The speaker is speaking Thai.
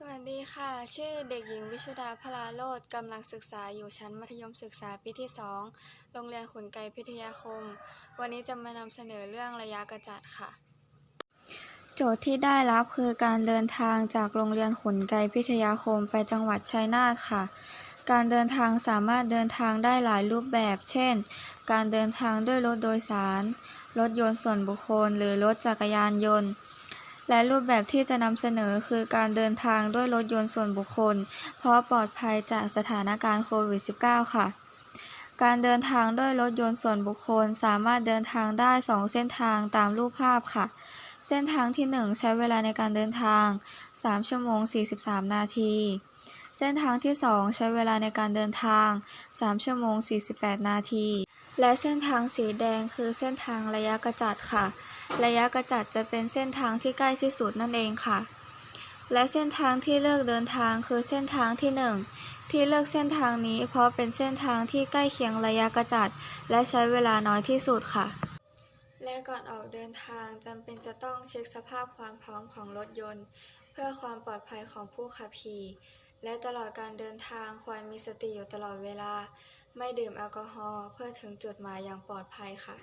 สวัสดีค่ะ ชื่อเด็กหญิงวิชุดาพลาโลดกำลังศึกษาอยู่ชั้นมัธยมศึกษาปีที่ 2 โรงเรียนขุนไกรพิทยาคม วันนี้จะมานำเสนอเรื่องระยะกระจัดค่ะ โจทย์ที่ได้รับคือการเดินทางจากโรงเรียนขุนไกรพิทยาคมไปจังหวัดชัยนาทค่ะ การเดินทางสามารถเดินทางได้หลายรูปแบบ เช่น การเดินทางด้วยรถโดยสาร รถยนต์ส่วนบุคคล หรือรถจักรยานยนต์ และรูปแบบที่จะนำเสนอคือการเดินทางด้วยรถยนต์ส่วนบุคคล เพราะปลอดภัยจากสถานการณ์โควิด -19 ค่ะ การเดินทางด้วยรถยนต์ส่วนบุคคล สามารถเดินทางได้ 2 เส้นทางตามรูปภาพค่ะ เส้นทางที่ 1 ใช้เวลาในการเดินทาง 3 ชั่วโมง 43 นาที เส้นทางที่ 2 ใช้เวลาในการเดินทาง 3 ชั่วโมง 48 นาที และเส้นทางสีแดงคือเส้นทางระยะกระจัดค่ะ ระยะกระจัดจะเป็นเส้นทางที่ใกล้ที่สุดนั่นเองค่ะ และเส้นทางที่เลือกเดินทางคือเส้นทางที่ 1 ที่เลือกเส้นทางนี้เพราะเป็นเส้นทางที่ใกล้เคียงระยะกระจัด และใช้เวลาน้อยที่สุดค่ะและก่อนออกเดินทางจำเป็นจะต้องเช็คสภาพความพร้อมของรถยนต์ เพื่อความปลอดภัยของผู้ขับขี่ และตลอดการเดินทางควรมีสติอยู่ตลอดเวลา ไม่ดื่มแอลกอฮอล์เพื่อถึงจุดหมายอย่างปลอดภัยค่ะ